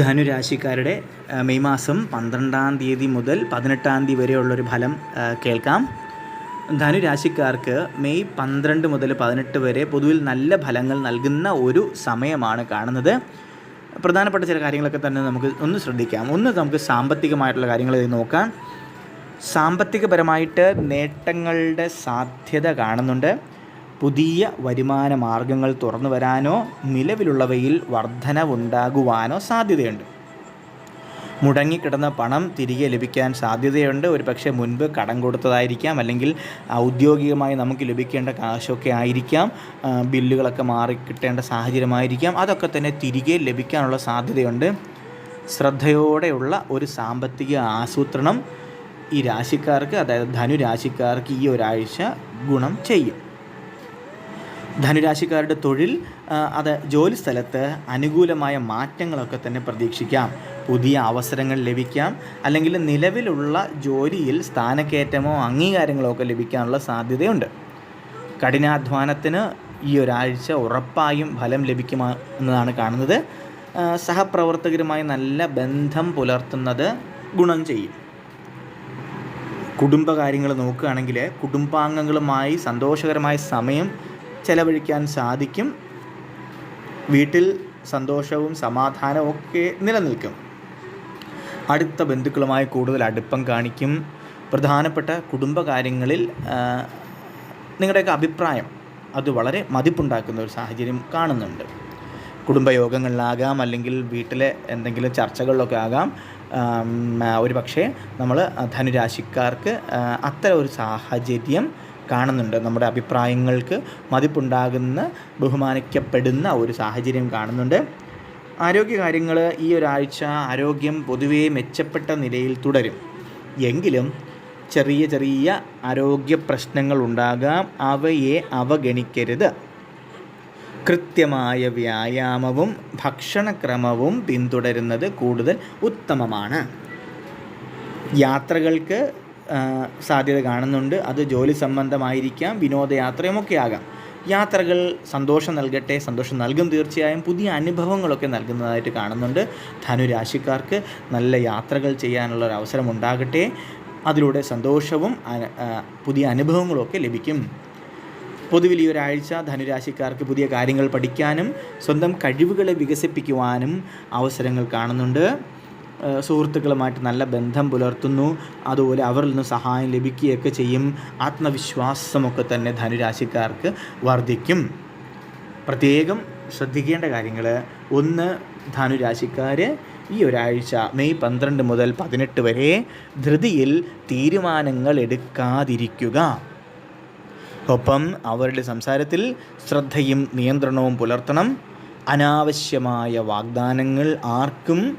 ധനുരാശിക്കാരുടെ May മാസം പന്ത്രണ്ടാം തീയതി മുതൽ പതിനെട്ടാം തീയതി വരെയുള്ളൊരു ഫലം കേൾക്കാം. ധനുരാശിക്കാർക്ക് മെയ് പന്ത്രണ്ട് മുതൽ പതിനെട്ട് വരെ പൊതുവിൽ നല്ല ഫലങ്ങൾ നൽകുന്ന ഒരു സമയമാണ് കാണുന്നത്. പ്രധാനപ്പെട്ട ചില കാര്യങ്ങളൊക്കെ തന്നെ നമുക്ക് ഒന്ന് ശ്രദ്ധിക്കാം. ഒന്ന് നമുക്ക് സാമ്പത്തികമായിട്ടുള്ള കാര്യങ്ങൾ നോക്കാം. സാമ്പത്തികപരമായിട്ട് നേട്ടങ്ങളുടെ സാധ്യത കാണുന്നുണ്ട്. പുതിയ വരുമാന മാർഗങ്ങൾ തുറന്നു വരാനോ നിലവിലുള്ളവയിൽ വർധനവുണ്ടാകുവാനോ സാധ്യതയുണ്ട്. മുടങ്ങിക്കിടന്ന പണം തിരികെ ലഭിക്കാൻ സാധ്യതയുണ്ട്. ഒരു പക്ഷേ മുൻപ് കടം കൊടുത്തതായിരിക്കാം. അല്ലെങ്കിൽ ഔദ്യോഗികമായി നമുക്ക് ലഭിക്കേണ്ട കാശൊക്കെ ആയിരിക്കാം. ബില്ലുകളൊക്കെ മാറി കിട്ടേണ്ട സാഹചര്യമായിരിക്കാം. അതൊക്കെ തന്നെ തിരികെ ലഭിക്കാനുള്ള സാധ്യതയുണ്ട്. ശ്രദ്ധയോടെയുള്ള ഒരു സാമ്പത്തിക ആസൂത്രണം ഈ രാശിക്കാർക്ക് അതായത് ധനുരാശിക്കാർക്ക് ഈ ഒരാഴ്ച ഗുണം ചെയ്യും. ധനുരാശിക്കാരുടെ തൊഴിൽ അത് ജോലി സ്ഥലത്ത് അനുകൂലമായ മാറ്റങ്ങളൊക്കെ തന്നെ പ്രതീക്ഷിക്കാം. പുതിയ അവസരങ്ങൾ ലഭിക്കാം. അല്ലെങ്കിൽ നിലവിലുള്ള ജോലിയിൽ സ്ഥാനക്കയറ്റമോ അംഗീകാരങ്ങളോ ഒക്കെ ലഭിക്കാനുള്ള സാധ്യതയുണ്ട്. കഠിനാധ്വാനത്തിന് ഈ ഒരാഴ്ച ഉറപ്പായും ഫലം ലഭിക്കുമെന്നതാണ് കാണുന്നത്. സഹപ്രവർത്തകരുമായി നല്ല ബന്ധം പുലർത്തുന്നത് ഗുണം ചെയ്യും. കുടുംബകാര്യങ്ങൾ നോക്കുകയാണെങ്കിൽ കുടുംബാംഗങ്ങളുമായി സന്തോഷകരമായ സമയം ചെലവഴിക്കാൻ സാധിക്കും. വീട്ടിൽ സന്തോഷവും സമാധാനവും ഒക്കെ നിലനിൽക്കും. അടുത്ത ബന്ധുക്കളുമായി കൂടുതൽ അടുപ്പം കാണിക്കും. പ്രധാനപ്പെട്ട കുടുംബകാര്യങ്ങളിൽ നിങ്ങളുടെയൊക്കെ അഭിപ്രായം അത് വളരെ മതിപ്പുണ്ടാക്കുന്ന ഒരു സാഹചര്യം കാണുന്നുണ്ട്. കുടുംബയോഗങ്ങളിലാകാം അല്ലെങ്കിൽ വീട്ടിലെ എന്തെങ്കിലും ചർച്ചകളിലൊക്കെ ആകാം. ഒരു പക്ഷേ നമ്മൾ ധനുരാശിക്കാർക്ക് അത്തരം ഒരു സാഹചര്യം കാണുന്നുണ്ട്. നമ്മുടെ അഭിപ്രായങ്ങൾക്ക് മതിപ്പുണ്ടാകുന്ന ബഹുമാനിക്കപ്പെടുന്ന ഒരു സാഹചര്യം കാണുന്നുണ്ട്. ആരോഗ്യകാര്യങ്ങൾ ഈ ഒരാഴ്ച ആരോഗ്യം പൊതുവേ മെച്ചപ്പെട്ട നിലയിൽ തുടരും. എങ്കിലും ചെറിയ ചെറിയ ആരോഗ്യ പ്രശ്നങ്ങൾ ഉണ്ടാകാം. അവയെ അവഗണിക്കരുത്. കൃത്യമായ വ്യായാമവും ഭക്ഷണക്രമവും പിന്തുടരുന്നത് കൂടുതൽ ഉത്തമമാണ്. യാത്രകൾക്ക് സാധ്യത കാണുന്നുണ്ട്. അത് ജോലി സംബന്ധമായിരിക്കാം വിനോദയാത്രയുമൊക്കെ ആകാം. യാത്രകൾ സന്തോഷം നൽകട്ടെ സന്തോഷം നൽകും തീർച്ചയായും. പുതിയ അനുഭവങ്ങളൊക്കെ നൽകുന്നതായിട്ട് കാണുന്നുണ്ട്. ധനുരാശിക്കാർക്ക് നല്ല യാത്രകൾ ചെയ്യാനുള്ള ഒരു അവസരം ഉണ്ടാകട്ടെ. അതിലൂടെ സന്തോഷവും പുതിയ അനുഭവങ്ങളൊക്കെ ലഭിക്കും. പൊതുവിൽ ഈ ഒരാഴ്ച ധനുരാശിക്കാർക്ക് പുതിയ കാര്യങ്ങൾ പഠിക്കാനും സ്വന്തം കഴിവുകളെ വികസിപ്പിക്കുവാനും അവസരങ്ങൾ കാണുന്നുണ്ട്. സുഹൃത്തുക്കളുമായിട്ട് നല്ല ബന്ധം പുലർത്തുന്നു. അതുപോലെ അവരിൽ നിന്ന് സഹായം ലഭിക്കുകയൊക്കെ ചെയ്യും. ആത്മവിശ്വാസമൊക്കെ തന്നെ ധനുരാശിക്കാർക്ക് വർദ്ധിക്കും. പ്രത്യേകം ശ്രദ്ധിക്കേണ്ട കാര്യങ്ങൾ. ഒന്ന് ധനുരാശിക്കാർ ഈ ഒരാഴ്ച മെയ് പന്ത്രണ്ട് മുതൽ പതിനെട്ട് വരെ ധൃതിയിൽ തീരുമാനങ്ങൾ എടുക്കാതിരിക്കുക. ഒപ്പം അവരുടെ സംസാരത്തിൽ ശ്രദ്ധയും നിയന്ത്രണവും പുലർത്തണം. അനാവശ്യമായ വാഗ്ദാനങ്ങൾ ആർക്കും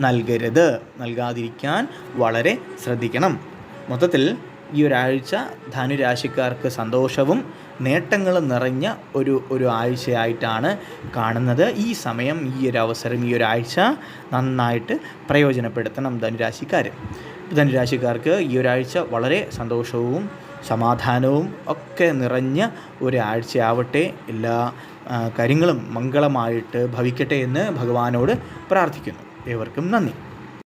നൽകരുത്. നൽകാതിരിക്കാൻ വളരെ ശ്രദ്ധിക്കണം. മൊത്തത്തിൽ ഈ ഒരാഴ്ച ധനുരാശിക്കാർക്ക് സന്തോഷവും നേട്ടങ്ങളും നിറഞ്ഞ ഒരു ഒരു ആഴ്ചയായിട്ടാണ് കാണുന്നത്. ഈ സമയം ഈ ഒരു അവസരം ഈ ഒരാഴ്ച നന്നായിട്ട് പ്രയോജനപ്പെടുത്തണം ധനുരാശിക്കാർ ധനുരാശിക്കാർക്ക് ഈ ഒരാഴ്ച വളരെ സന്തോഷവും സമാധാനവും ഒക്കെ നിറഞ്ഞ ഒരാഴ്ചയാവട്ടെ എല്ലാ കാര്യങ്ങളും മംഗളമായിട്ട് ഭവിക്കട്ടെ എന്ന് ഭഗവാനോട് പ്രാർത്ഥിക്കുന്നു. ഏവർക്കും നന്ദി.